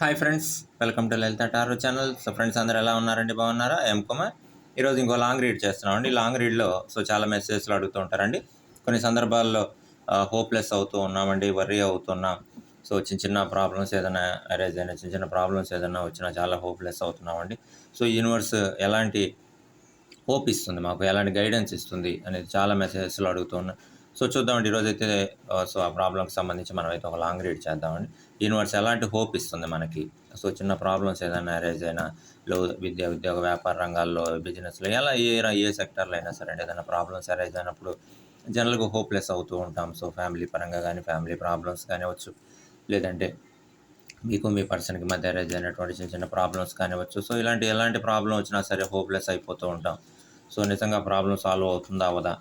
Hi friends welcome to Lalitha tarot channel so friends అందరు ఎలా ఉన్నారండి? బాగున్నారా? ఎం కుమార్. ఈరోజు ఇంకో లాంగ్ రీడ్ చేస్తున్నామండి. లాంగ్ రీడ్లో సో చాలా మెసేజ్లు అడుగుతూ ఉంటారండి. కొన్ని సందర్భాల్లో హోప్లెస్ అవుతూ ఉన్నామండి వర్రీ అవుతున్నాం. సో చిన్న చిన్న ప్రాబ్లమ్స్ ఏదైనా అరేజ్ అయినా చిన్న చిన్న ప్రాబ్లమ్స్ ఏదైనా వచ్చినా చాలా హోప్లెస్ అవుతున్నామండి. సో యూనివర్స్ ఎలాంటి హోప్ ఇస్తుంది మాకు? ఎలాంటి గైడెన్స్ ఇస్తుంది? అనేది చాలా మెసేజెస్లో అడుగుతున్నాం సో చూద్దామండి ఈరోజు అయితే సో ఆ ప్రాబ్లంకి సంబంధించి మనం అయితే ఒక లాంగ్ రీడ్ చేద్దామండి. యూనివర్స్ ఎలాంటి హోప్ ఇస్తుంది మనకి? సో చిన్న ప్రాబ్లమ్స్ ఏదైనా అరేజ్ అయినా లో విద్య ఉద్యోగ వ్యాపార రంగాల్లో బిజినెస్లో ఎలా ఏ ఏ సెక్టర్లో అయినా సరే ఏదైనా ప్రాబ్లమ్స్ అరేజ్ అయినప్పుడు జనరల్గా హోప్లెస్ అవుతూ ఉంటాం. సో ఫ్యామిలీ పరంగా కానీ ఫ్యామిలీ ప్రాబ్లమ్స్ కానివచ్చు లేదంటే మీకు మీ పర్సన్కి మధ్య అరేజ్ అయినటువంటి చిన్న చిన్న ప్రాబ్లమ్స్ కానివచ్చు సో ఇలాంటి ఎలాంటి ప్రాబ్లం వచ్చినా సరే హోప్లెస్ అయిపోతూ ఉంటాం. సో నిజంగా ప్రాబ్లం సాల్వ్ అవుతుందా అవదా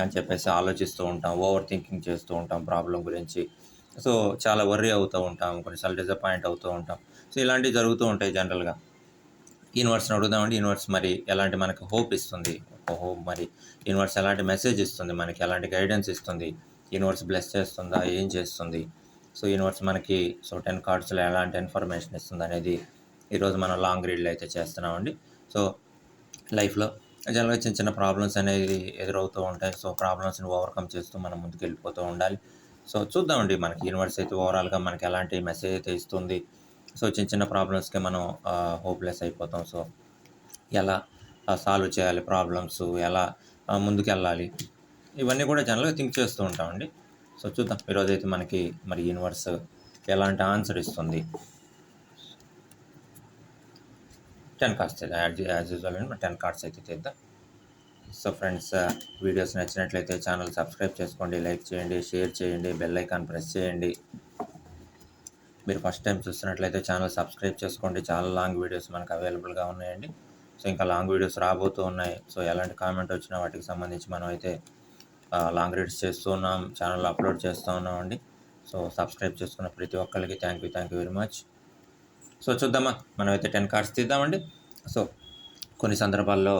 అని చెప్పేసి ఆలోచిస్తూ ఉంటాం ఓవర్ థింకింగ్ చేస్తూ ఉంటాం ప్రాబ్లం గురించి. సో చాలా వర్రీ అవుతూ ఉంటాం కొన్నిసార్లు డిసప్పాయింట్ అవుతూ ఉంటాం. సో ఇలాంటివి జరుగుతూ ఉంటాయి జనరల్గా. యూనివర్స్ని అడుగుదామంటే యూనివర్స్ మరి ఎలాంటి మనకి హోప్ ఇస్తుంది? హోప్ మరి యూనివర్స్ ఎలాంటి మెసేజ్ ఇస్తుంది? మనకి ఎలాంటి గైడెన్స్ ఇస్తుంది? యూనివర్స్ బ్లెస్ చేస్తుందా? ఏం చేస్తుంది? సో యూనివర్స్ మనకి సో టెన్ కార్డ్స్లో ఎలాంటి ఇన్ఫర్మేషన్ ఇస్తుంది అనేది ఈరోజు మనం లాంగ్ రీడ్లు అయితే చేస్తున్నామండి. సో లైఫ్లో జనరల్గా చిన్న చిన్న ప్రాబ్లమ్స్ అనేది ఎదురవుతూ ఉంటాయి. సో ప్రాబ్లమ్స్ని ఓవర్కమ్ చేస్తూ మనం ముందుకు వెళ్ళిపోతూ ఉండాలి. సో చూద్దామండి మనకి యూనివర్స్ అయితే ఓవరాల్గా మనకి ఎలాంటి మెసేజ్ అయితే ఇస్తుంది. సో చిన్న చిన్న ప్రాబ్లమ్స్కి మనం హోప్లెస్ అయిపోతాం. సో ఎలా సాల్వ్ చేయాలి ప్రాబ్లమ్స్? ఎలా ముందుకు వెళ్ళాలి ఇవన్నీ కూడా జనరల్గా థింక్ చేస్తూ ఉంటామండి. సో చూద్దాం. ఈరోజు అయితే మనకి మరి యూనివర్స్ ఎలాంటి ఆన్సర్ ఇస్తుంది? టెన్ కార్డ్స్ తీద్దాం యాడ్ యాజ్ యూజువల్ అండి. టెన్ కార్డ్స్ అయితే చేద్దాం సో ఫ్రెండ్స్ వీడియోస్ నచ్చినట్లయితే ఛానల్ సబ్స్క్రైబ్ చేసుకోండి లైక్ చేయండి షేర్ చేయండి బెల్ ఐకాన్ ప్రెస్ చేయండి. మీరు ఫస్ట్ టైం చూస్తున్నట్లయితే ఛానల్ సబ్స్క్రైబ్ చేసుకోండి. చాలా లాంగ్ వీడియోస్ మనకు అవైలబుల్గా ఉన్నాయండి. సో ఇంకా లాంగ్ వీడియోస్ రాబోతూ ఉన్నాయి. సో ఎలాంటి కామెంట్ వచ్చినా వాటికి సంబంధించి మనం అయితే లాంగ్ రీడ్స్ చేస్తూ ఉన్నాం ఛానల్ అప్లోడ్ చేస్తూ ఉన్నామండి. సో సబ్స్క్రైబ్ చేసుకున్న ప్రతి ఒక్కరికి thank you thank you very much. So చూద్దామా మనం అయితే టెన్ కార్డ్స్ తీద్దామండి. సో కొన్ని సందర్భాల్లో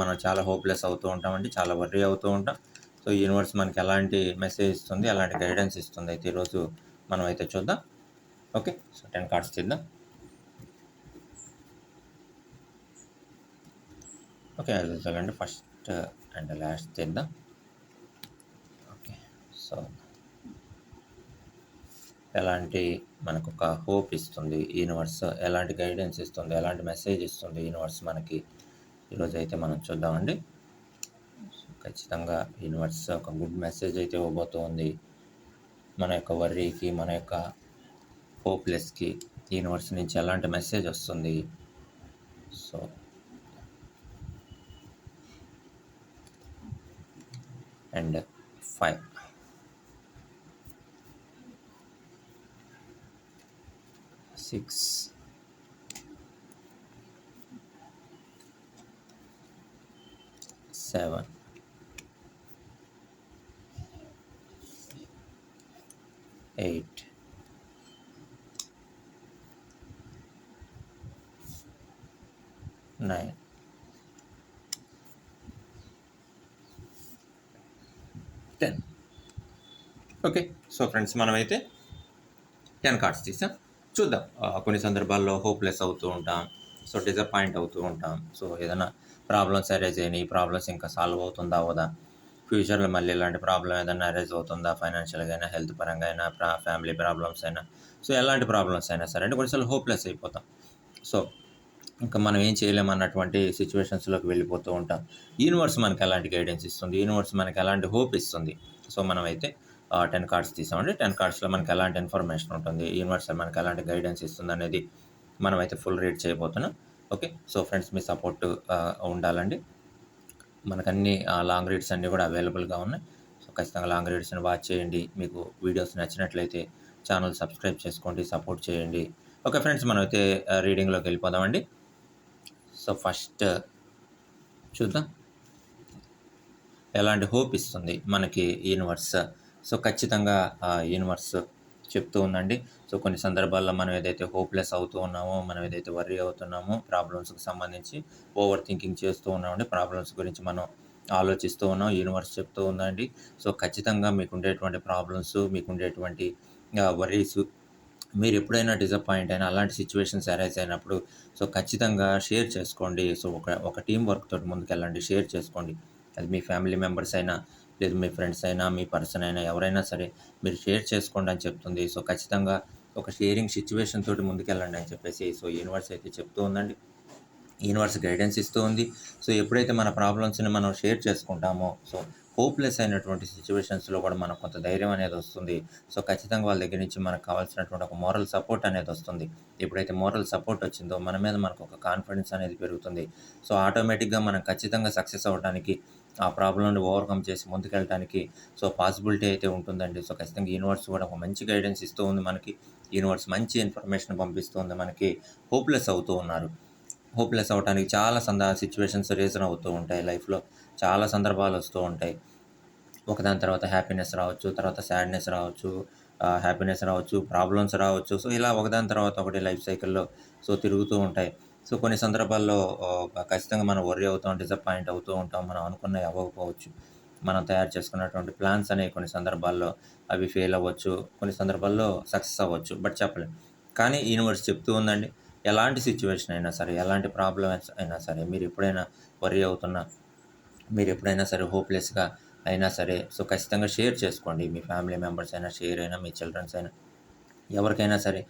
మనం చాలా హోప్లెస్ అవుతూ ఉంటామండి చాలా వర్రీ అవుతూ ఉంటాం. సో యూనివర్స్ మనకి ఎలాంటి మెసేజ్ ఇస్తుంది ఎలాంటి గైడెన్స్ ఇస్తుంది అయితే ఈరోజు మనం అయితే చూద్దాం. ఓకే సో టెన్ కార్డ్స్ తీద్దాం. ఓకే అది చూడండి ఫస్ట్ అండ్ లాస్ట్ తీద్దాం. ఓకే సో ఎలాంటి మనకు ఒక హోప్ ఇస్తుంది యూనివర్స్ ఎలాంటి గైడెన్స్ ఇస్తుంది? ఎలాంటి మెసేజ్ ఇస్తుంది? యూనివర్స్ మనకి? ఈరోజు అయితే మనం చూద్దామండి. ఖచ్చితంగా యూనివర్స్ ఒక గుడ్ మెసేజ్ అయితే ఇవ్వబోతోంది. మన యొక్క వర్రీకి మన యొక్క హోప్లెస్కి యూనివర్స్ నుంచి ఎలాంటి మెసేజ్ వస్తుంది? So and five six. Seven. Eight. Nine. Ten. Okay so friends మనమైతే టెన్ కార్డ్స్ తీసాం. చూద్దాం. కొన్ని సందర్భాల్లో హోప్లెస్ అవుతూ ఉంటాం. సో డిసప్పాయింట్ అవుతూ ఉంటాం. సో ఏదైనా ప్రాబ్లమ్స్ అరేజ్ అయినాయి. ఈ ప్రాబ్లమ్స్ ఇంకా సాల్వ్ అవుతుందా అవదా? ఫ్యూచర్లో మళ్ళీ ఇలాంటి ప్రాబ్లం ఏదైనా అరేజ్ అవుతుందా? ఫైనాన్షియల్గా అయినా హెల్త్ పరంగా అయినా ప్రా ఫ్యామిలీ ప్రాబ్లమ్స్ అయినా. సో ఎలాంటి ప్రాబ్లమ్స్ అయినా సరే అంటే కొన్నిసార్లు హోప్లెస్ అయిపోతాం. సో ఇంకా మనం ఏం చేయలేము అన్నటువంటి సిచ్యువేషన్స్లోకి వెళ్ళిపోతూ ఉంటాం. యూనివర్స్ మనకి ఎలాంటి గైడెన్స్ ఇస్తుంది? యూనివర్స్ మనకి ఎలాంటి హోప్ ఇస్తుంది? సో మనమైతే టెన్ కార్డ్స్ తీసామండి. టెన్ కార్డ్స్లో మనకి ఎలాంటి ఇన్ఫర్మేషన్ ఉంటుంది? యూనివర్స్ మనకి ఎలాంటి గైడెన్స్ ఇస్తుంది అనేది మనమైతే ఫుల్ రీడ్ చేయబోతున్నాం. ఓకే సో ఫ్రెండ్స్ మీ సపోర్ట్ ఉండాలండి. మనకు అన్ని లాంగ్ రీడ్స్ అన్నీ కూడా అవైలబుల్గా ఉన్నాయి. సో ఖచ్చితంగా లాంగ్ రీడ్స్ని వాచ్ చేయండి. మీకు వీడియోస్ నచ్చినట్లయితే ఛానల్ సబ్స్క్రైబ్ చేసుకోండి సపోర్ట్ చేయండి. ఓకే ఫ్రెండ్స్ మనమైతే రీడింగ్లోకి వెళ్ళిపోదామండి. సో ఫస్ట్ చూద్దాం. ఎలాంటి హోప్ ఇస్తుంది మనకి యూనివర్స్ సో ఖచ్చితంగా యూనివర్స్ చెప్తూ ఉందండి సో కొన్ని సందర్భాల్లో మనం ఏదైతే హోప్లెస్ అవుతూ ఉన్నామో మనం ఏదైతే వర్రీ అవుతున్నామో ప్రాబ్లమ్స్కి సంబంధించి ఓవర్ థింకింగ్ చేస్తూ ఉన్నామండి. ప్రాబ్లమ్స్ గురించి మనం ఆలోచిస్తూ ఉన్నాం యూనివర్స్ చెప్తూ ఉందండి. సో ఖచ్చితంగా మీకు ఉండేటువంటి ప్రాబ్లమ్స్ మీకు ఉండేటువంటి వర్రీస్ మీరు ఎప్పుడైనా డిసప్పాయింట్ అయినా అలాంటి సిచ్యువేషన్స్ అరైజ్ అయినప్పుడు సో ఖచ్చితంగా షేర్ చేసుకోండి. సో ఒక ఒక టీం వర్క్ తోటి ముందుకెళ్ళండి షేర్ చేసుకోండి. అది మీ ఫ్యామిలీ మెంబర్స్ అయినా లేదు మీ ఫ్రెండ్స్ అయినా మీ పర్సన్ అయినా ఎవరైనా సరే మీరు షేర్ చేసుకోండి అని చెప్తుంది. సో ఖచ్చితంగా ఒక షేరింగ్ సిచ్యువేషన్ తోటి ముందుకెళ్ళండి అని చెప్పేసి సో యూనివర్స్ అయితే చెప్తూ ఉందండి. యూనివర్స్ గైడెన్స్ ఇస్తూ ఉంది. సో ఎప్పుడైతే మన ప్రాబ్లమ్స్ని మనం షేర్ చేసుకుంటామో సో హోప్లెస్ అయినటువంటి సిచ్యువేషన్స్లో కూడా మనకు కొంత ధైర్యం అనేది వస్తుంది. సో ఖచ్చితంగా వాళ్ళ దగ్గర నుంచి మనకు కావాల్సినటువంటి ఒక మోరల్ సపోర్ట్ అనేది వస్తుంది. ఎప్పుడైతే మోరల్ సపోర్ట్ వచ్చిందో మన మీద మనకు ఒక కాన్ఫిడెన్స్ అనేది పెరుగుతుంది. సో ఆటోమేటిక్గా మనం ఖచ్చితంగా సక్సెస్ అవ్వడానికి ఆ ప్రాబ్లమ్ని ఓవర్కమ్ చేసి ముందుకెళ్ళడానికి సో పాసిబిలిటీ అయితే ఉంటుందండి. సో ఖచ్చితంగా యూనివర్స్ కూడా ఒక మంచి గైడెన్స్ ఇస్తూ ఉంది మనకి. యూనివర్స్ మంచి ఇన్ఫర్మేషన్ పంపిస్తుంది మనకి. హోప్లెస్ అవుతూ ఉన్నారు. హోప్లెస్ అవడానికి చాలా సంద సిచ్యువేషన్స్ రీజన్ అవుతూ ఉంటాయి లైఫ్లో. చాలా సందర్భాలు వస్తూ ఉంటాయి. ఒకదాని తర్వాత హ్యాపీనెస్ రావచ్చు తర్వాత సాడ్నెస్ రావచ్చు హ్యాపీనెస్ రావచ్చు ప్రాబ్లమ్స్ రావచ్చు. సో ఇలా ఒకదాని తర్వాత ఒకటి లైఫ్ సైకిల్లో సో తిరుగుతూ ఉంటాయి. సో కొన్ని సందర్భాల్లో ఖచ్చితంగా మనం వర్రీ అవుతాం డిసప్పాయింట్ అవుతూ ఉంటాం మనం అనుకున్నవి అవ్వకపోవచ్చు. మనం తయారు చేసుకున్నటువంటి ప్లాన్స్ అనేవి కొన్ని సందర్భాల్లో అవి ఫెయిల్ అవ్వచ్చు కొన్ని సందర్భాల్లో సక్సెస్ అవ్వచ్చు బట్ చెప్పలేం. కానీ యూనివర్స్ చెప్తూ ఉందండి ఎలాంటి సిచ్యువేషన్ అయినా సరే ఎలాంటి ప్రాబ్లమ్స్ అయినా సరే మీరు ఎప్పుడైనా వర్రీ అవుతున్నా మీరు ఎప్పుడైనా సరే హోప్లెస్గా అయినా సరే సో ఖచ్చితంగా షేర్ చేసుకోండి. మీ ఫ్యామిలీ మెంబర్స్ అయినా షేర్ అయినా మీ చిల్డ్రన్స్ అయినా. ఎవరికైనా సరే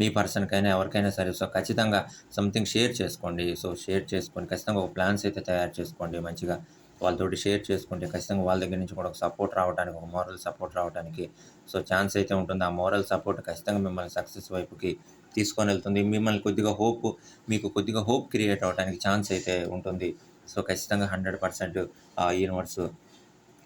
మీ పర్సన్కైనా ఎవరికైనా సరే సో ఖచ్చితంగా సంథింగ్ షేర్ చేసుకోండి. సో షేర్ చేసుకొని ఖచ్చితంగా ఒక ప్లాన్స్ అయితే తయారు చేసుకోండి. మంచిగా వాళ్ళతోటి షేర్ చేసుకుంటే ఖచ్చితంగా వాళ్ళ దగ్గర నుంచి కూడా ఒక సపోర్ట్ రావడానికి ఒక మోరల్ సపోర్ట్ రావడానికి సో ఛాన్స్ అయితే ఉంటుంది. ఆ మోరల్ సపోర్ట్ ఖచ్చితంగా మిమ్మల్ని సక్సెస్ వైపుకి తీసుకొని వెళ్తుంది. మిమ్మల్ని కొద్దిగా హోప్ మీకు కొద్దిగా హోప్ క్రియేట్ అవడానికి ఛాన్స్ అయితే ఉంటుంది. సో ఖచ్చితంగా హండ్రెడ్ పర్సెంట్ ఆ యూనివర్స్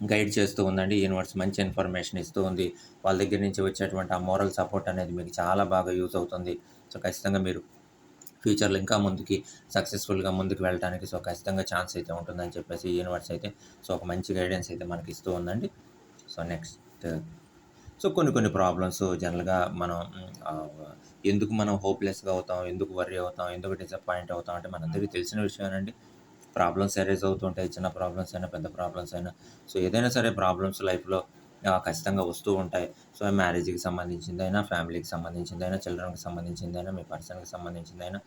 గైడ్ చేస్తూ ఉందండి. యూనివర్స్ మంచి ఇన్ఫర్మేషన్ ఇస్తూ ఉంది. వాళ్ళ దగ్గర నుంచి వచ్చేటువంటి ఆ మోరల్ సపోర్ట్ అనేది మీకు చాలా బాగా యూజ్ అవుతుంది. సో ఖచ్చితంగా మీరు ఫ్యూచర్లో ఇంకా ముందుకి సక్సెస్ఫుల్గా ముందుకు వెళ్ళడానికి సో ఖచ్చితంగా ఛాన్స్ అయితే ఉంటుందని చెప్పేసి యూనివర్స్ అయితే సో ఒక మంచి గైడెన్స్ అయితే మనకి ఇస్తూ ఉందండి. సో నెక్స్ట్ సో కొన్ని కొన్ని ప్రాబ్లమ్స్ జనరల్గా మనం ఎందుకు మనం హోప్లెస్గా అవుతాం ఎందుకు వర్రీ అవుతాం ఎందుకు డిసప్పాయింట్ అవుతాం అంటే మనందరికీ తెలిసిన విషయం అండి ప్రాబ్లమ్స్ అరేజ్ అవుతుంటాయి చిన్న ప్రాబ్లమ్స్ అయినా పెద్ద ప్రాబ్లమ్స్ అయినా. సో ఏదైనా సరే ప్రాబ్లమ్స్ లైఫ్లో ఖచ్చితంగా వస్తూ ఉంటాయి. సో మ్యారేజ్కి సంబంధించిందైనా ఫ్యామిలీకి సంబంధించిందైనా చిల్డ్రన్కి సంబంధించిందైనా మీ పర్సన్కి సంబంధించిందైనా.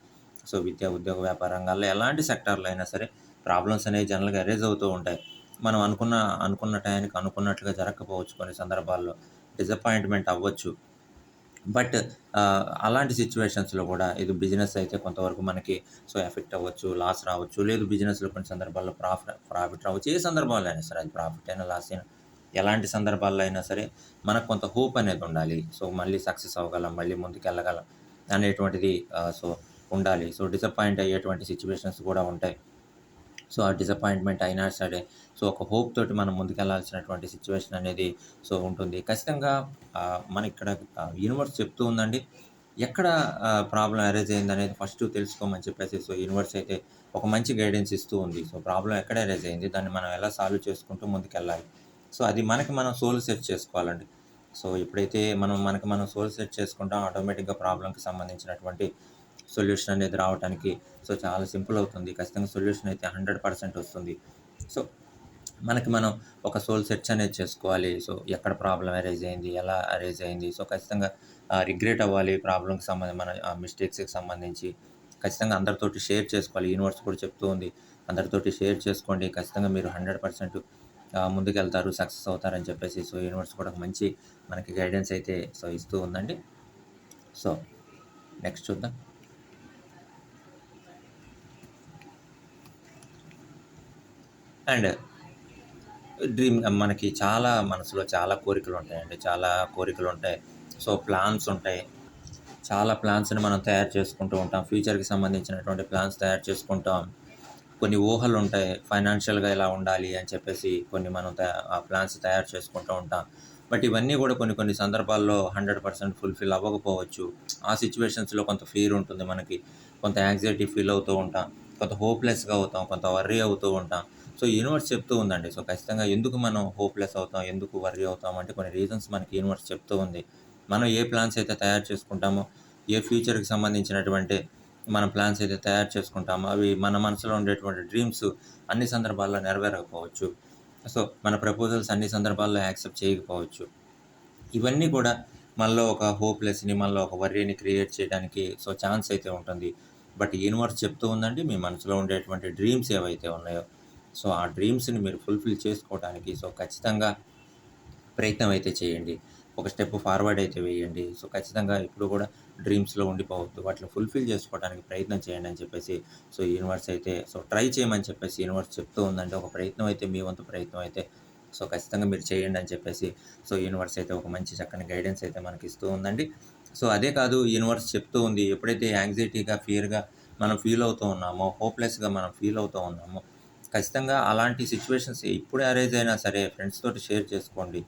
సో విద్య ఉద్యోగ వ్యాపార రంగాల్లో ఎలాంటి సెక్టార్లో అయినా సరే ప్రాబ్లమ్స్ అనేవి జనరల్గా అరేజ్ అవుతూ ఉంటాయి. మనం అనుకున్న అనుకున్న టైంకి అనుకున్నట్లుగా జరగకపోవచ్చు కొన్ని సందర్భాల్లో. డిసప్పాయింట్మెంట్ అవ్వచ్చు. బట్ అలాంటి సిచ్యువేషన్స్లో కూడా ఇది బిజినెస్ అయితే కొంతవరకు మనకి సో ఎఫెక్ట్ అవ్వచ్చు లాస్ రావచ్చు లేదు బిజినెస్లో కొన్ని సందర్భాల్లో ప్రాఫిట్ ప్రాఫిట్ రావచ్చు. ఏ సందర్భాల్లో అయినా సరే అది ప్రాఫిట్ అయినా లాస్ అయినా ఎలాంటి సందర్భాల్లో అయినా సరే మనకు కొంత హోప్ అనేది ఉండాలి. సో మళ్ళీ సక్సెస్ అవ్వగలం మళ్ళీ ముందుకెళ్ళగలం అనేటువంటిది సో ఉండాలి. సో డిసప్పాయింట్ అయ్యేటువంటి సిచ్యువేషన్స్ కూడా ఉంటాయి. సో ఆ డిసప్పాయింట్మెంట్ అయినా సరే సో ఒక హోప్ తోటి మనం ముందుకెళ్ళాల్సినటువంటి సిచ్యువేషన్ అనేది సో ఉంటుంది. ఖచ్చితంగా మన ఇక్కడ యూనివర్స్ చెప్తూ ఉందండి. ఎక్కడ ప్రాబ్లం అరేజ్ అయింది అనేది ఫస్ట్ తెలుసుకోమని చెప్పేసి సో యూనివర్స్ అయితే ఒక మంచి గైడెన్స్ ఇస్తూ ఉంది. సో ప్రాబ్లం ఎక్కడ అరేజ్ అయింది దాన్ని మనం ఎలా సాల్వ్ చేసుకుంటూ ముందుకెళ్ళాలి. సో అది మనకి మనం సోల్ సెట్ చేసుకోవాలండి. సో ఎప్పుడైతే మనం మనకి మనం సోల్ సెట్ చేసుకుంటాం ఆటోమేటిక్గా ప్రాబ్లంకి సంబంధించినటువంటి సొల్యూషన్ అనేది రావడానికి సో చాలా సింపుల్ అవుతుంది. ఖచ్చితంగా సొల్యూషన్ అయితే హండ్రెడ్ పర్సెంట్ వస్తుంది. సో మనకి మనం ఒక సోల్ సెర్చ్ అనేది చేసుకోవాలి. సో ఎక్కడ ప్రాబ్లం అరేజ్ అయింది? ఎలా అరేజ్ అయింది? సో ఖచ్చితంగా రిగ్రెట్ అవ్వాలి ప్రాబ్లంకి సంబంధించి మన మిస్టేక్స్కి సంబంధించి. ఖచ్చితంగా అందరితోటి షేర్ చేసుకోవాలి. యూనివర్స్ కూడా చెప్తూ ఉంది. అందరితోటి షేర్ చేసుకోండి. ఖచ్చితంగా మీరు హండ్రెడ్ పర్సెంట్ ముందుకెళ్తారు సక్సెస్ అవుతారని చెప్పేసి. సో యూనివర్స్ కూడా మంచి మనకి గైడెన్స్ అయితే సో ఇస్తూ ఉందండి. సో నెక్స్ట్ చూద్దాం. అండ్ డ్రీమ్ మనకి చాలా మనసులో చాలా కోరికలు ఉంటాయండి చాలా కోరికలు ఉంటాయి సో ప్లాన్స్ ఉంటాయి. చాలా ప్లాన్స్ని మనం తయారు చేసుకుంటూ ఉంటాం. ఫ్యూచర్కి సంబంధించినటువంటి ప్లాన్స్ తయారు చేసుకుంటాం. కొన్ని ఊహలు ఉంటాయి ఫైనాన్షియల్గా ఇలా ఉండాలి అని చెప్పేసి కొన్ని మనం ఆ ప్లాన్స్ తయారు చేసుకుంటూ ఉంటాం. బట్ ఇవన్నీ కూడా కొన్ని కొన్ని సందర్భాల్లో హండ్రెడ్ పర్సెంట్ ఫుల్ఫిల్ అవ్వకపోవచ్చు. ఆ సిచ్యువేషన్స్లో కొంత ఫీర్ ఉంటుంది మనకి. కొంత యాంగ్జైటీ ఫీల్ అవుతూ ఉంటాం. కొంత హోప్లెస్గా అవుతాం. కొంత వర్రీ అవుతూ ఉంటాం. సో యూనివర్స్ చెప్తూ ఉందండి. సో ఖచ్చితంగా ఎందుకు మనం హోప్లెస్ అవుతాం ఎందుకు వర్రీ అవుతాం అంటే కొన్ని రీజన్స్ మనకి యూనివర్స్ చెప్తూ ఉంది. మనం ఏ ప్లాన్స్ అయితే తయారు చేసుకుంటామో ఏ ఫ్యూచర్కి సంబంధించినటువంటి మన ప్లాన్స్ అయితే తయారు చేసుకుంటామో అవి మన మనసులో ఉండేటువంటి డ్రీమ్స్ అన్ని సందర్భాల్లో నెరవేరకపోవచ్చు. సో మన ప్రపోజల్స్ అన్ని సందర్భాల్లో యాక్సెప్ట్ చేయకపోవచ్చు. ఇవన్నీ కూడా మనలో ఒక హోప్‌లెస్‌ని, మనలో ఒక వర్రీని క్రియేట్ చేయడానికి సో, ఛాన్స్ అయితే ఉంటుంది. బట్ యూనివర్స్ చెప్తూ ఉందండి మీ మనసులో ఉండేటువంటి డ్రీమ్స్ ఏవైతే ఉన్నాయో, సో, ఆ డ్రీమ్స్‌ని మీరు ఫుల్‌ఫిల్ చేసుకోవడానికి సో, ఖచ్చితంగా ప్రయత్నం అయితే చేయండి. ఒక స్టెప్ ఫార్వర్డ్ అయితే వేయండి. సో, ఖచ్చితంగా ఇప్పుడు కూడా డ్రీమ్స్‌లో ఉండిపోవద్దు. వాటిని ఫుల్‌ఫిల్ చేసుకోవడానికి ప్రయత్నం చేయండి అని చెప్పేసి సో, యూనివర్స్ అయితే సో, ట్రై చేయమని చెప్పేసి యూనివర్స్ చెప్తూ ఉందండి. ఒక ప్రయత్నం అయితే మీ వంతు ప్రయత్నం అయితే సో, ఖచ్చితంగా మీరు చేయండి అని చెప్పేసి సో, యూనివర్స్ అయితే ఒక మంచి చక్కని గైడెన్స్ అయితే మనకి ఇస్తూ ఉందండి. సో, అదే కాదు యూనివర్స్ చెప్తూ ఉంది ఎప్పుడైతే యాంగ్జైటీగా, ఫియర్‌గా మనం ఫీల్ అవుతూ ఉన్నామో, హోప్‌లెస్‌గా మనం ఫీల్ అవుతూ ఉన్నామో, ఖచ్చితంగా అలాంటి సిచ్యువేషన్స్ ఇప్పుడే అరేజ్ అయినా సరే ఫ్రెండ్స్ తోటి షేర్ చేసుకోండి.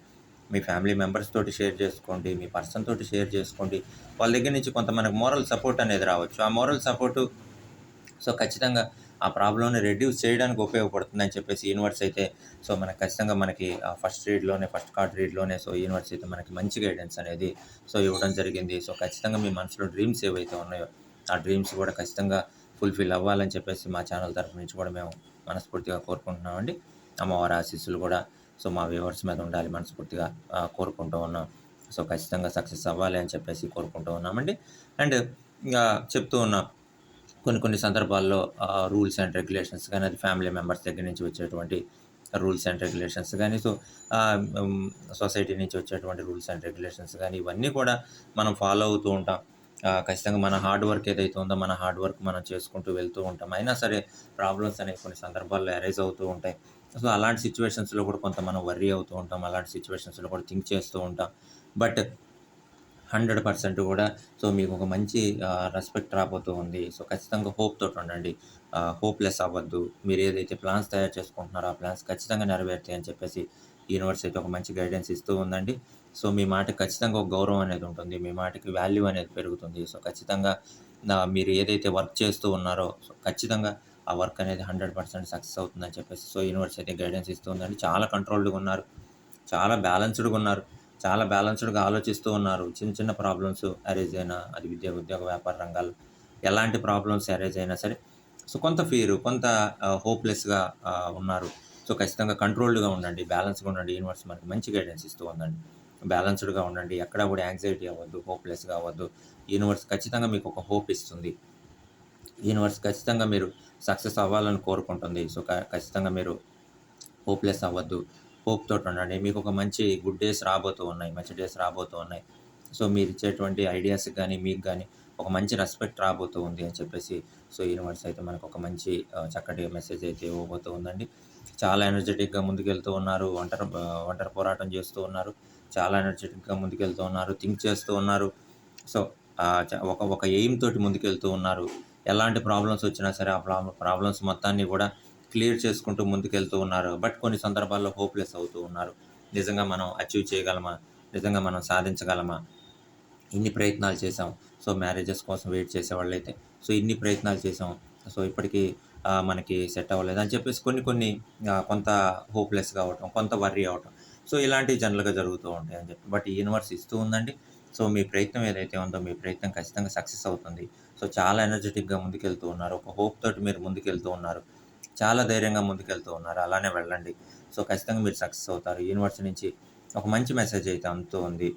మీ ఫ్యామిలీ మెంబర్స్ తోటి షేర్ చేసుకోండి. మీ పర్సన్ తోటి షేర్ చేసుకోండి. వాళ్ళ దగ్గర నుంచి కొంత మనకు మోరల్ సపోర్ట్ అనేది రావచ్చు. ఆ మోరల్ సపోర్టు సో, ఖచ్చితంగా ఆ ప్రాబ్లమ్‌ని రెడ్యూస్ చేయడానికి ఉపయోగపడుతుందని చెప్పేసి యూనివర్స్ అయితే సో, మనకు ఖచ్చితంగా మనకి ఫస్ట్ రీడ్‌లోనే ఫస్ట్ కార్డ్ రీడ్‌లోనే సో, యూనివర్స్ అయితే మనకి మంచి గైడెన్స్ అనేది సో, ఇవ్వడం జరిగింది. సో, ఖచ్చితంగా మీ మనసులో డ్రీమ్స్ ఏవైతే ఉన్నాయో, ఆ డ్రీమ్స్ కూడా ఖచ్చితంగా ఫుల్‌ఫిల్ అవ్వాలని చెప్పేసి మా ఛానల్ తరఫు నుంచి కూడా మేము మనస్ఫూర్తిగా కోరుకుంటున్నామండి. అమ్మవారి ఆశీస్సులు కూడా సో, మా వ్యూవర్స్ మీద ఉండాలి మనస్ఫూర్తిగా కోరుకుంటూ ఉన్నాం. సో, ఖచ్చితంగా సక్సెస్ అవ్వాలి అని చెప్పేసి కోరుకుంటూ ఉన్నామండి. అండ్ ఇంకా చెప్తూ ఉన్నాం. కొన్ని కొన్ని సందర్భాల్లో రూల్స్ అండ్ రెగ్యులేషన్స్ కానీ అది ఫ్యామిలీ మెంబర్స్ దగ్గర నుంచి వచ్చేటువంటి రూల్స్ అండ్ రెగ్యులేషన్స్ కానీ సో, సొసైటీ నుంచి వచ్చేటువంటి రూల్స్ అండ్ రెగ్యులేషన్స్ కానీ ఇవన్నీ కూడా మనం ఫాలో అవుతూ ఉంటాం. ఖచ్చితంగా మన హార్డ్ వర్క్ ఏదైతే ఉందో, మన హార్డ్ వర్క్ మనం చేసుకుంటూ వెళ్తూ ఉంటాం. అయినా సరే ప్రాబ్లమ్స్ అనేవి కొన్ని సందర్భాల్లో అరైజ్ అవుతూ ఉంటాయి. సో, అలాంటి సిచ్యువేషన్స్లో కూడా కొంత మనం వర్రీ అవుతూ ఉంటాం. అలాంటి సిచ్యువేషన్స్లో కూడా థింక్ చేస్తూ ఉంటాం. బట్ 100% కూడా సో, మీకు ఒక మంచి రెస్పెక్ట్ రాబోతూ ఉంది. సో, ఖచ్చితంగా హోప్తో ఉండండి. హోప్‌లెస్ అవ్వద్దు. మీరు ఏదైతే ప్లాన్స్ తయారు చేసుకుంటున్నారో, ఆ ప్లాన్స్ ఖచ్చితంగా నెరవేరుతాయి అని చెప్పేసి యూనివర్స్ అయితే ఒక మంచి గైడెన్స్ ఇస్తూ ఉందండి. సో, మీ మాటకి ఖచ్చితంగా ఒక గౌరవం అనేది ఉంటుంది. మీ మాటకి వాల్యూ అనేది పెరుగుతుంది. సో, ఖచ్చితంగా మీరు ఏదైతే వర్క్ చేస్తూ ఉన్నారో, సో, ఖచ్చితంగా ఆ వర్క్ అనేది 100% సక్సెస్ అవుతుందని చెప్పేసి సో, యూనివర్స్ అయితే గైడెన్స్ ఇస్తూ ఉందండి. చాలా కంట్రోల్డ్‌గా ఉన్నారు. చాలా బ్యాలెన్స్‌డ్‌గా ఉన్నారు. చాలా బ్యాలెన్స్‌డ్‌గా ఆలోచిస్తూ ఉన్నారు. చిన్న చిన్న ప్రాబ్లమ్స్ అరేజ్ అయినా, అది విద్య, ఉద్యోగ, వ్యాపార రంగాల్లో ఎలాంటి ప్రాబ్లమ్స్ అరేజ్ అయినా సరే, సో, కొంత ఫీరు కొంత హోప్‌లెస్‌గా ఉన్నారు. సో, ఖచ్చితంగా కంట్రోల్డ్‌గా ఉండండి. బ్యాలెన్స్‌గా ఉండండి. యూనివర్స్ మనకి మంచి గైడెన్స్ ఇస్తూ ఉందండి. బ్యాలెన్స్‌డ్‌గా ఉండండి. ఎక్కడా కూడా యాంగ్జైటీ అవ్వద్దు. హోప్‌లెస్‌గా అవ్వద్దు. యూనివర్స్ ఖచ్చితంగా మీకు ఒక హోప్ ఇస్తుంది. యూనివర్స్ ఖచ్చితంగా మీరు సక్సెస్ అవ్వాలని కోరుకుంటుంది. సో, క ఖచ్చితంగా మీరు హోప్‌లెస్ అవ్వద్దు. హోప్ తోటి ఉండండి. మీకు ఒక మంచి గుడ్ డేస్ రాబోతూ ఉన్నాయి. మంచి డేస్ రాబోతూ ఉన్నాయి. సో, మీరు ఇచ్చేటువంటి ఐడియాస్‌కి కానీ మీకు కానీ ఒక మంచి రెస్పెక్ట్ రాబోతూ ఉంది అని చెప్పేసి సో, యూనివర్స్ అయితే మనకు ఒక మంచి చక్కటి మెసేజ్ అయితే ఇవ్వబోతూ ఉందండి. చాలా ఎనర్జెటిక్గా ముందుకెళ్తూ ఉన్నారు. ఒంటరి ఒంటరి పోరాటం చేస్తూ ఉన్నారు. చాలా ఎనర్జెటిక్గా ముందుకెళ్తూ ఉన్నారు. థింక్ చేస్తూ ఉన్నారు. సో, ఒక ఒక ఎయిమ్ తోటి ముందుకెళ్తూ ఉన్నారు. ఎలాంటి ప్రాబ్లమ్స్ వచ్చినా సరే, ఆ ప్రాబ్ ప్రాబ్లమ్స్ మొత్తాన్ని కూడా క్లియర్ చేసుకుంటూ ముందుకెళ్తూ ఉన్నారు. బట్ కొన్ని సందర్భాల్లో హోప్‌లెస్ అవుతూ ఉన్నారు. నిజంగా మనం అచీవ్ చేయగలమా? నిజంగా మనం సాధించగలమా? ఇన్ని ప్రయత్నాలు చేసాం సో, మ్యారేజెస్ కోసం వెయిట్ చేసేవాళ్ళైతే సో, ఇన్ని ప్రయత్నాలు చేసాం సో, ఇప్పటికీ మనకి సెట్ అవ్వలేదు అని చెప్పేసి కొన్ని కొన్ని కొంత హోప్‌లెస్‌గా అవ్వటం, కొంత వర్రీ అవ్వటం. సో, ఇలాంటివి జనరల్‌గా జరుగుతూ ఉంటాయి అని చెప్పి. బట్ యూనివర్స్ ఇస్తూ ఉందండి. సో, మీ ప్రయత్నం ఏదైతే ఉందో, మీ ప్రయత్నం ఖచ్చితంగా సక్సెస్ అవుతుంది. సో, చాలా ఎనర్జెటిక్గా ముందుకెళ్తూ ఉన్నారు. ఒక హోప్ తోటి మీరు ముందుకెళ్తూ ఉన్నారు. చాలా ధైర్యంగా ముందుకెళ్తూ ఉన్నారు. అలానే వెళ్ళండి. సో, ఖచ్చితంగా మీరు సక్సెస్ అవుతారు. యూనివర్స్ నుంచి ఒక మంచి మెసేజ్ అయితే అందుతూ ఉంది.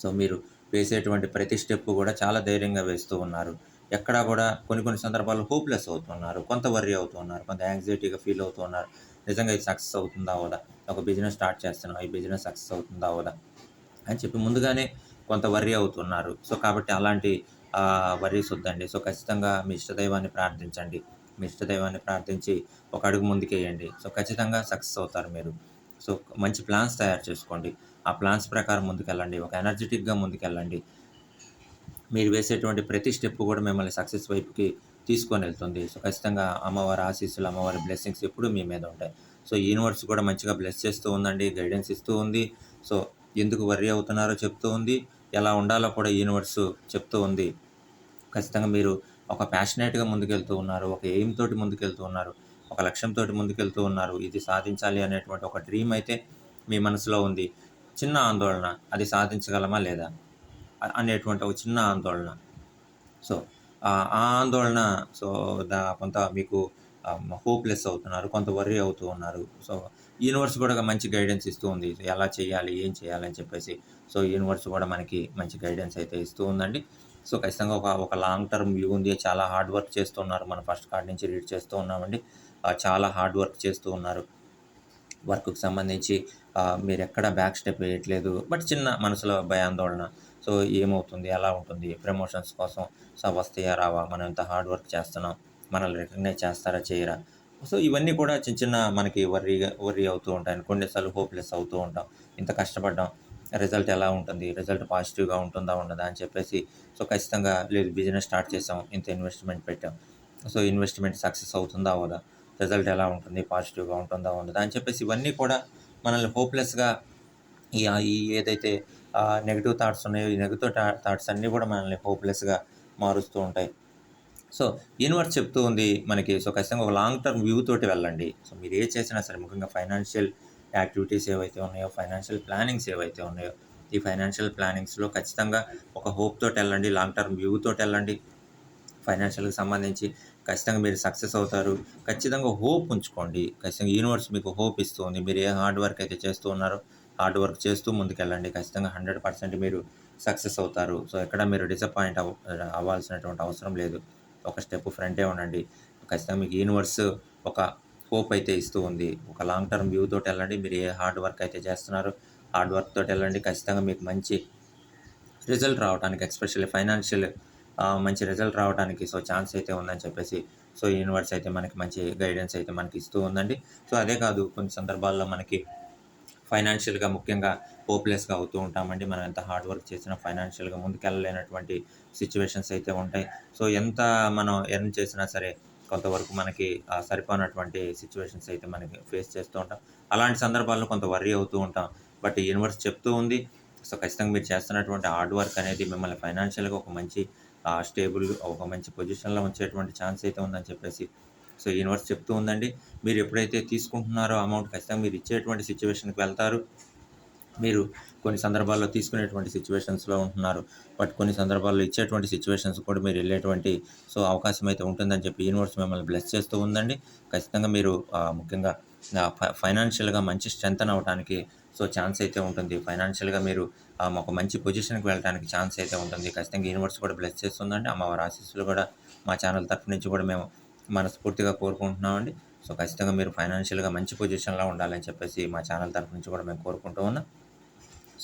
సో, మీరు వేసేటువంటి ప్రతి స్టెప్ కూడా చాలా ధైర్యంగా వేస్తూ ఉన్నారు. ఎక్కడా కూడా కొన్ని కొన్ని సందర్భాల్లో హోప్‌లెస్ అవుతున్నారు. కొంత వర్రీ అవుతున్నారు కొంత యాంగ్జైటీగా ఫీల్ అవుతున్నారు నిజంగా ఇది సక్సెస్ అవుతుందా? అవ్వదా? ఒక బిజినెస్ స్టార్ట్ చేస్తున్నాం. ఈ బిజినెస్ సక్సెస్ అవుతుందా? అవ్వదా? అని చెప్పి ముందుగానే కొంత వర్రీ అవుతున్నారు. సో, కాబట్టి అలాంటి వర్రీస్ వద్దండి. సో, ఖచ్చితంగా మీ ఇష్టదైవాన్ని ప్రార్థించండి. మీ ఇష్టదైవాన్ని ప్రార్థించి ఒక అడుగు ముందుకేయండి. సో, ఖచ్చితంగా సక్సెస్ అవుతారు మీరు. సో, మంచి ప్లాన్స్ తయారు చేసుకోండి. ఆ ప్లాన్స్ ప్రకారం ముందుకెళ్ళండి. ఒక ఎనర్జెటిక్గా ముందుకెళ్ళండి. మీరు వేసేటువంటి ప్రతి స్టెప్ కూడా మిమ్మల్ని సక్సెస్ వైపుకి తీసుకొనెళ్తుంది. సో, ఖచ్చితంగా అమ్మవారి ఆశీస్సులు, అమ్మవారి బ్లెస్సింగ్స్ ఎప్పుడూ మీ మీద ఉంటాయి. సో, యూనివర్స్ కూడా మంచిగా బ్లెస్ చేస్తూ ఉందండి. గైడెన్స్ ఇస్తూ ఉంది. సో, ఎందుకు వర్రీ అవుతున్నారో చెప్తూ ఉంది. ఎలా ఉండాలో కూడా యూనివర్స్ చెప్తూ ఉంది. ఖచ్చితంగా మీరు ఒక ప్యాషనేట్‌గా ముందుకెళ్తూ ఉన్నారు. ఒక ఎయిమ్ తోటి ముందుకెళ్తూ ఉన్నారు. ఒక లక్ష్యంతో ముందుకెళ్తూ ఉన్నారు. ఇది సాధించాలి అనేటువంటి ఒక డ్రీమ్ అయితే మీ మనసులో ఉంది. చిన్న ఆందోళన అది సాధించగలమా? లేదా? అనేటువంటి ఒక చిన్న ఆందోళన. సో, ఆ ఆందోళన సో, దా కొంత మీకు హోప్‌లెస్ అవుతున్నారు. కొంత వర్రీ అవుతూ ఉన్నారు. సో, యూనివర్స్ కూడా మంచి గైడెన్స్ ఇస్తూ ఉంది. ఎలా చేయాలి? ఏం చేయాలి? అని చెప్పేసి. సో యూనివర్స్ కూడా మనకి మంచి గైడెన్స్ అయితే ఇస్తూ ఉందండి సో ఖచ్చితంగా ఒక ఒక లాంగ్ టర్మ్ వ్యూ ఉంది చాలా హార్డ్ వర్క్ చేస్తున్నారు మన ఫస్ట్ కార్డ్ నుంచి రీడ్ చేస్తూ ఉన్నామండి చాలా హార్డ్ వర్క్ చేస్తూ ఉన్నారు వర్క్కి సంబంధించి మీరు ఎక్కడ బ్యాక్ స్టెప్ వేయట్లేదు బట్ చిన్న మనసులో భయాందోళన సో ఏమవుతుంది? ఎలా ఉంటుంది? ప్రమోషన్స్ కోసం సో వస్తాయా రావా? మనం ఎంత హార్డ్ వర్క్ చేస్తున్నాం. మనల్ని రికగ్నైజ్ చేస్తారా? చేయరా? సో ఇవన్నీ కూడా చిన్న చిన్న మనకి వర్రీగా వర్రీ అవుతూ ఉంటాయి. కొన్నిసార్లు హోప్లెస్ అవుతూ ఉంటాం. ఇంత కష్టపడ్డాం. రిజల్ట్ ఎలా ఉంటుంది? రిజల్ట్ పాజిటివ్గా ఉంటుందా? ఉండదా? అని చెప్పేసి సో ఖచ్చితంగా లేదు బిజినెస్ స్టార్ట్ చేసాం. ఇంత ఇన్వెస్ట్మెంట్ పెట్టాం. సో ఇన్వెస్ట్మెంట్ సక్సెస్ అవుతుందా? అవదా రిజల్ట్ ఎలా ఉంటుంది? పాజిటివ్గా ఉంటుందా? ఉండదా? అని చెప్పేసి ఇవన్నీ కూడా మనల్ని హోప్లెస్గా ఈ ఈ ఏదైతే నెగిటివ్ థాట్స్ ఉన్నాయో. ఈ నెగిటివ్ థాట్స్ అన్నీ కూడా మనల్ని హోప్లెస్గా మారుస్తూ ఉంటాయి. సో యూనివర్స్ చెప్తూ ఉంది మనకి. సో ఖచ్చితంగా ఒక లాంగ్ టర్మ్ వ్యూ తోటి వెళ్ళండి. సో మీరు ఏ చేసినా సరే ముఖ్యంగా ఫైనాన్షియల్ యాక్టివిటీస్ ఏవైతే ఉన్నాయో ఫైనాన్షియల్ ప్లానింగ్స్ ఏవైతే ఉన్నాయో ఈ ఫైనాన్షియల్ ప్లానింగ్స్లో ఖచ్చితంగా ఒక హోప్ తోటి వెళ్ళండి. లాంగ్ టర్మ్ వ్యూ తోటి వెళ్ళండి. ఫైనాన్షియల్కి సంబంధించి ఖచ్చితంగా మీరు సక్సెస్ అవుతారు. ఖచ్చితంగా హోప్ ఉంచుకోండి. ఖచ్చితంగా యూనివర్స్ మీకు హోప్ ఇస్తుంది మీరు ఏ హార్డ్ వర్క్ అయితే చేస్తూ ఉన్నారో హార్డ్ వర్క్ చేస్తూ ముందుకెళ్ళండి. ఖచ్చితంగా హండ్రెడ్ పర్సెంట్ మీరు సక్సెస్ అవుతారు. సో ఎక్కడ మీరు డిసప్పాయింట్ అవ అవ్వాల్సినటువంటి అవసరం లేదు. ఒక స్టెప్ ఫ్రంటే ఉండండి. ఖచ్చితంగా మీకు యూనివర్స్ ఒక హోప్ అయితే ఇస్తూ ఉంది. ఒక లాంగ్ టర్మ్ వ్యూ తోటి వెళ్ళండి. మీరు ఏ హార్డ్ వర్క్ అయితే చేస్తున్నారో హార్డ్ వర్క్ తోటి వెళ్ళండి. ఖచ్చితంగా మీకు మంచి రిజల్ట్ రావడానికి ఎక్స్పెషల్లీ ఫైనాన్షియల్ మంచి రిజల్ట్ రావడానికి సో ఛాన్స్ అయితే ఉందని చెప్పేసి సో యూనివర్స్ అయితే మనకి మంచి గైడెన్స్ అయితే మనకి ఇస్తూ ఉందండి. సో అదే కాదు కొన్ని సందర్భాల్లో మనకి ఫైనాన్షియల్గా ముఖ్యంగా హోప్లెస్గా అవుతూ ఉంటామండి. మనం ఎంత హార్డ్ వర్క్ చేసినా ఫైనాన్షియల్గా ముందుకెళ్ళలేనటువంటి సిచ్యువేషన్స్ అయితే ఉంటాయి. సో ఎంత మనం ఎర్న్ చేసినా సరే కొంతవరకు మనకి సరిపోనటువంటి సిచ్యువేషన్స్ అయితే మనకి ఫేస్ చేస్తూ ఉంటాం. అలాంటి సందర్భాల్లో కొంత వర్రీ అవుతూ ఉంటాం. బట్ యూనివర్స్ చెప్తూ ఉంది. సో ఖచ్చితంగా మీరు చేస్తున్నటువంటి హార్డ్ వర్క్ అనేది మిమ్మల్ని ఫైనాన్షియల్గా ఒక మంచి స్టేబుల్ ఒక మంచి పొజిషన్లో ఉంచేటువంటి ఛాన్స్ అయితే ఉందని చెప్పేసి సో యూనివర్స్ చెప్తూ ఉందండి. మీరు ఎప్పుడైతే తీసుకుంటున్నారో అమౌంట్ ఖచ్చితంగా మీరు ఇచ్చేటువంటి సిచ్యువేషన్కి వెళ్తారు. మీరు కొన్ని సందర్భాల్లో తీసుకునేటువంటి సిచ్యువేషన్స్లో ఉంటున్నారు. బట్ కొన్ని సందర్భాల్లో ఇచ్చేటువంటి సిచ్యువేషన్స్ కూడా మీరు వెళ్ళేటువంటి సో అవకాశం అయితే ఉంటుందని చెప్పి యూనివర్స్ మిమ్మల్ని బ్లెస్ చేస్తూ ఉందండి. ఖచ్చితంగా మీరు ముఖ్యంగా ఫైనాన్షియల్గా మంచి స్ట్రెంత్ అవ్వడానికి సో ఛాన్స్ అయితే ఉంటుంది. ఫైనాన్షియల్గా మీరు ఒక మంచి పొజిషన్కి వెళ్ళడానికి ఛాన్స్ అయితే ఉంటుంది. ఖచ్చితంగా యూనివర్స్ కూడా బ్లెస్ చేస్తుందండి. అమ్మవారి ఆశీస్సులు కూడా మా ఛానల్ తరఫు నుంచి కూడా మేము మనస్ఫూర్తిగా కోరుకుంటున్నామండి. సో ఖచ్చితంగా మీరు ఫైనాన్షియల్గా మంచి పొజిషన్లో ఉండాలని చెప్పేసి మా ఛానల్ తరఫు నుంచి కూడా మేము కోరుకుంటూ ఉన్నాం.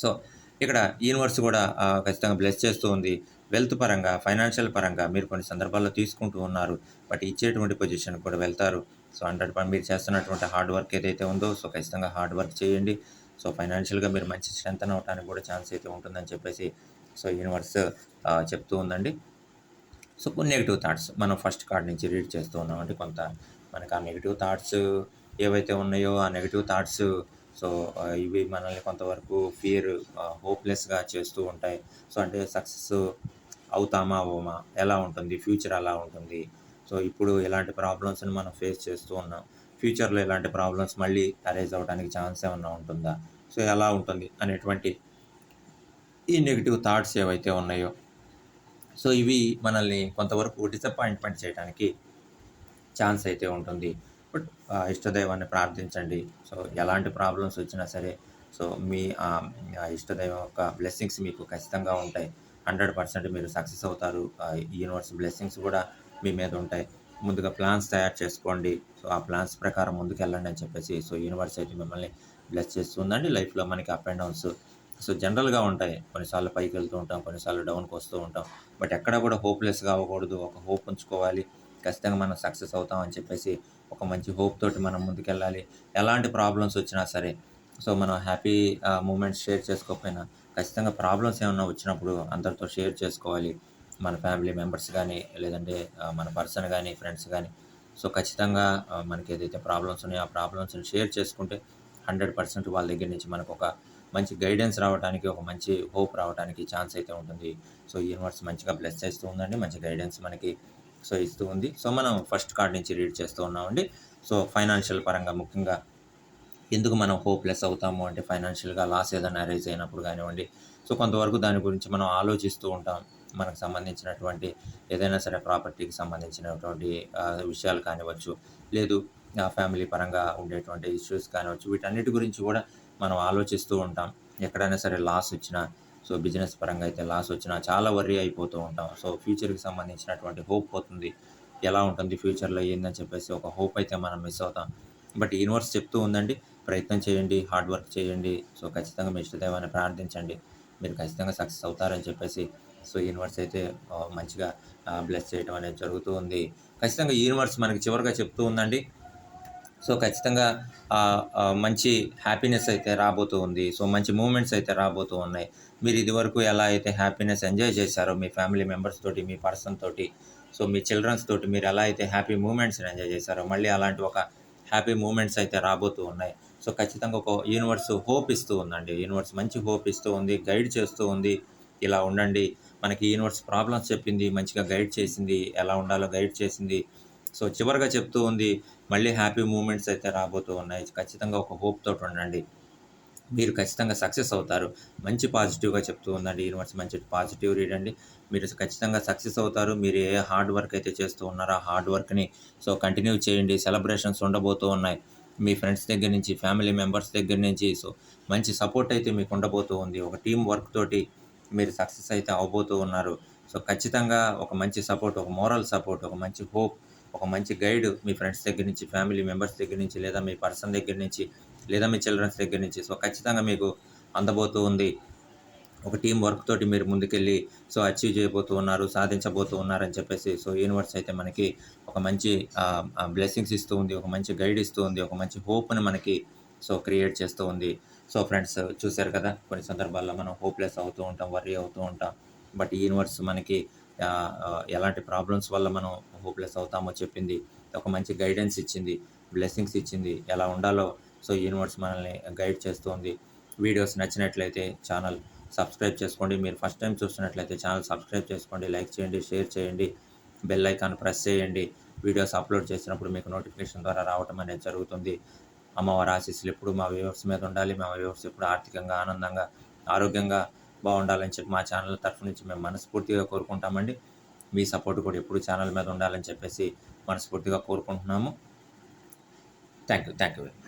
సో ఇక్కడ యూనివర్స్ కూడా ఖచ్చితంగా బ్లెస్ చేస్తూ ఉంది. వెల్త్ పరంగా ఫైనాన్షియల్ పరంగా మీరు కొన్ని సందర్భాల్లో తీసుకుంటూ ఉన్నారు. బట్ ఇచ్చేటువంటి పొజిషన్ కూడా వెళ్తారు. సో హండ్రెడ్ పర్సెంట్ మీరు చేస్తున్నటువంటి హార్డ్ వర్క్ ఏదైతే ఉందో సో ఖచ్చితంగా హార్డ్ వర్క్ చేయండి. సో ఫైనాన్షియల్గా మీరు మంచి స్ట్రెంత్ అవడానికి కూడా ఛాన్స్ అయితే ఉంటుందని చెప్పేసి సో యూనివర్స్ చెప్తూ ఉందండి. సో కొన్ని నెగిటివ్ థాట్స్ మనం ఫస్ట్ కార్డ్ నుంచి రీడ్ చేస్తూ ఉన్నాం అంటే కొంత మనకి ఆ నెగిటివ్ థాట్స్ ఏవైతే ఉన్నాయో ఆ నెగిటివ్ థాట్స్ సో ఇవి మనల్ని కొంతవరకు ఫియర్ హోప్లెస్గా చేస్తూ ఉంటాయి. సో అంటే సక్సెస్ అవుతామా అవమా ఎలా ఉంటుంది ఫ్యూచర్ ఎలా ఉంటుంది. సో ఇప్పుడు ఇలాంటి ప్రాబ్లమ్స్ని మనం ఫేస్ చేస్తూ ఉన్నాం. ఫ్యూచర్లో ఎలాంటి ప్రాబ్లమ్స్ మళ్ళీ అరేజ్ అవ్వడానికి ఛాన్స్ ఏమన్నా ఉంటుందా? సో ఎలా ఉంటుంది అనేటువంటి ఈ నెగిటివ్ థాట్స్ ఏవైతే ఉన్నాయో సో ఇవి మనల్ని కొంతవరకు డిసప్పాయింట్మెంట్ చేయడానికి ఛాన్స్ అయితే ఉంటుంది. బట్ ఇష్టదైవాన్ని ప్రార్థించండి. సో ఎలాంటి ప్రాబ్లమ్స్ వచ్చినా సరే సో మీ ఇష్టదైవం యొక్క బ్లెస్సింగ్స్ మీకు ఖచ్చితంగా ఉంటాయి. హండ్రెడ్ పర్సెంట్ మీరు సక్సెస్ అవుతారు. యూనివర్స్ బ్లెస్సింగ్స్ కూడా మీ మీద ఉంటాయి. ముందుగా ప్లాన్స్ తయారు చేసుకోండి. సో ఆ ప్లాన్స్ ప్రకారం ముందుకు వెళ్ళండి అని చెప్పేసి సో యూనివర్స్ అయితే మిమ్మల్ని బ్లెస్ చేస్తుందండి. లైఫ్లో మనకి అప్ అండ్ డౌన్స్ సో జనరల్గా ఉంటాయి. కొన్నిసార్లు పైకి వెళ్తూ ఉంటాం కొన్నిసార్లు డౌన్కి వస్తూ ఉంటాం. బట్ ఎక్కడ కూడా హోప్లెస్గా అవ్వకూడదు. ఒక హోప్ ఉంచుకోవాలి. ఖచ్చితంగా మనం సక్సెస్ అవుతాం అని చెప్పేసి ఒక మంచి హోప్ తోటి మనం ముందుకెళ్ళాలి. ఎలాంటి ప్రాబ్లమ్స్ వచ్చినా సరే సో మనం హ్యాపీ మూమెంట్స్ షేర్ చేసుకోకపోయినా ఖచ్చితంగా ప్రాబ్లమ్స్ ఏమైనా వచ్చినప్పుడు అందరితో షేర్ చేసుకోవాలి. మన ఫ్యామిలీ మెంబర్స్ కానీ లేదంటే మన పర్సన్ కానీ ఫ్రెండ్స్ కానీ. సో ఖచ్చితంగా మనకి ఏదైతే ప్రాబ్లమ్స్ ఉన్నాయో ఆ ప్రాబ్లమ్స్ని షేర్ చేసుకుంటే హండ్రెడ్ పర్సెంట్ వాళ్ళ దగ్గర నుంచి మనకు ఒక మంచి గైడెన్స్ రావడానికి ఒక మంచి హోప్ రావడానికి ఛాన్స్ అయితే ఉంటుంది. సో యూనివర్స్ మంచిగా బ్లెస్ చేస్తూ ఉందండి. మంచి గైడెన్స్ మనకి సో ఇస్తూ ఉంది. సో మనం ఫస్ట్ కార్డ్ నుంచి రీడ్ చేస్తూ ఉన్నామండి. సో ఫైనాన్షియల్ పరంగా ముఖ్యంగా ఎందుకు మనం హోప్లెస్ అవుతాము అంటే ఫైనాన్షియల్గా లాస్ ఏదైనా రైజ్ అయినప్పుడు కానివ్వండి. సో కొంతవరకు దాని గురించి మనం ఆలోచిస్తూ ఉంటాం. మనకు సంబంధించినటువంటి ఏదైనా సరే ప్రాపర్టీకి సంబంధించినటువంటి విషయాలు కానివ్వచ్చు. లేదు ఫ్యామిలీ పరంగా ఉండేటువంటి ఇష్యూస్ కానివచ్చు వీటన్నిటి గురించి కూడా మనం ఆలోచిస్తూ ఉంటాం. ఎక్కడైనా సరే లాస్ వచ్చినా సో బిజినెస్ పరంగా అయితే లాస్ వచ్చినా చాలా వర్రీ అయిపోతూ ఉంటాం. సో ఫ్యూచర్కి సంబంధించినటువంటి హోప్ పోతుంది. ఎలా ఉంటుంది ఫ్యూచర్లో ఏందని చెప్పేసి ఒక హోప్ అయితే మనం మిస్ అవుతాం. బట్ యూనివర్స్ చెప్తూ ఉందండి ప్రయత్నం చేయండి హార్డ్ వర్క్ చేయండి సో ఖచ్చితంగా మీ ఇష్టదేవాన్ని ప్రార్థించండి. మీరు ఖచ్చితంగా సక్సెస్ అవుతారని చెప్పేసి. సో యూనివర్స్ అయితే మంచిగా బ్లెస్ చేయడం అనేది జరుగుతూ ఉంది. ఖచ్చితంగా యూనివర్స్ మనకి చివరిగా చెప్తూ ఉందండి సో ఖచ్చితంగా మంచి హ్యాపీనెస్ అయితే రాబోతూ ఉంది. సో మంచి మూమెంట్స్ అయితే రాబోతూ ఉన్నాయి. మీరు ఇదివరకు ఎలా అయితే హ్యాపీనెస్ ఎంజాయ్ చేశారో మీ ఫ్యామిలీ మెంబర్స్ తోటి మీ పర్సన్ తోటి సో మీ చిల్డ్రన్స్ తోటి మీరు ఎలా అయితే హ్యాపీ మూమెంట్స్ని ఎంజాయ్ చేశారో మళ్ళీ అలాంటి ఒక హ్యాపీ మూమెంట్స్ అయితే రాబోతూ ఉన్నాయి. సో ఖచ్చితంగా ఒక యూనివర్స్ హోప్ ఇస్తూ ఉందండి. యూనివర్స్ మంచి హోప్ ఇస్తూ ఉంది గైడ్ చేస్తూ ఉంది. ఇలా ఉండండి. మనకి యూనివర్స్ ప్రాబ్లమ్స్ చెప్పింది మంచిగా గైడ్ చేసింది. ఎలా ఉండాలో గైడ్ చేసింది. సో చివరిగా చెప్తూ ఉంది మళ్ళీ హ్యాపీ మూమెంట్స్ అయితే రాబోతూ ఉన్నాయి. ఖచ్చితంగా ఒక హోప్ తోటి ఉండండి. మీరు ఖచ్చితంగా సక్సెస్ అవుతారు. మంచి పాజిటివ్గా చెప్తూ ఉందండి. యూనివర్స్ మంచి పాజిటివ్ రీడ్ అండి. మీరు ఖచ్చితంగా సక్సెస్ అవుతారు. మీరు ఏ హార్డ్ వర్క్ అయితే చేస్తూ ఉన్నారో ఆ హార్డ్ వర్క్ని సో కంటిన్యూ చేయండి. సెలబ్రేషన్స్ ఉండబోతూ ఉన్నాయి. మీ ఫ్రెండ్స్ దగ్గర నుంచి ఫ్యామిలీ మెంబర్స్ దగ్గర నుంచి సో మంచి సపోర్ట్ అయితే మీకు ఉండబోతూ ఉంది. ఒక టీం వర్క్ తోటి మీరు సక్సెస్ అయితే అవబోతూ ఉన్నారు. సో ఖచ్చితంగా ఒక మంచి సపోర్ట్ ఒక మోరల్ సపోర్ట్ ఒక మంచి హోప్ ఒక మంచి గైడ్ మీ ఫ్రెండ్స్ దగ్గర నుంచి ఫ్యామిలీ మెంబర్స్ దగ్గర నుంచి లేదా మీ పర్సన్ దగ్గర నుంచి లేదా మీ చిల్డ్రన్స్ దగ్గర నుంచి. సో ఖచ్చితంగా మీకు అందబోతూ ఉంది. ఒక టీం వర్క్ తోటి మీరు ముందుకెళ్ళి సో అచీవ్ చేయబోతూ ఉన్నారు సాధించబోతూ ఉన్నారని చెప్పేసి సో యూనివర్స్ అయితే మనకి ఒక మంచి బ్లెస్సింగ్స్ ఇస్తూ ఉంది ఒక మంచి గైడ్ ఇస్తూ ఉంది ఒక మంచి హోప్ని మనకి సో క్రియేట్ చేస్తూ ఉంది. సో ఫ్రెండ్స్ చూశారు కదా కొన్ని సందర్భాల్లో మనం హోప్లెస్ అవుతూ ఉంటాం వర్రీ అవుతూ ఉంటాం. బట్ యూనివర్స్ మనకి ఎలాంటి ప్రాబ్లమ్స్ వల్ల మనం హోప్లెస్ అవుతామో చెప్పింది. ఒక మంచి గైడెన్స్ ఇచ్చింది. బ్లెస్సింగ్స్ ఇచ్చింది. ఎలా ఉండాలో సో యూనివర్స్ మనల్ని గైడ్ చేస్తుంది. వీడియోస్ నచ్చినట్లయితే ఛానల్ సబ్స్క్రైబ్ చేసుకోండి. మీరు ఫస్ట్ టైం చూస్తున్నట్లయితే ఛానల్ సబ్స్క్రైబ్ చేసుకోండి. లైక్ చేయండి షేర్ చేయండి. బెల్ ఐకాన్ ప్రెస్ చేయండి. వీడియోస్ అప్లోడ్ చేసినప్పుడు మీకు నోటిఫికేషన్ ద్వారా రావటం అనేది జరుగుతుంది. అమ్మవారి ఆశీస్సులు ఎప్పుడు మా వ్యూవర్స్ మీద ఉండాలి. మా వ్యూవర్స్ ఎప్పుడు ఆర్థికంగా ఆనందంగా ఆరోగ్యంగా బాగుండాలని చెప్పి మా ఛానల్ తరఫు నుంచి మేము మనస్ఫూర్తిగా కోరుకుంటామండి. మీ సపోర్ట్ కూడా ఎప్పుడు ఛానల్ మీద ఉండాలని చెప్పేసి మనస్ఫూర్తిగా కోరుకుంటున్నాము. Thank you thank you very much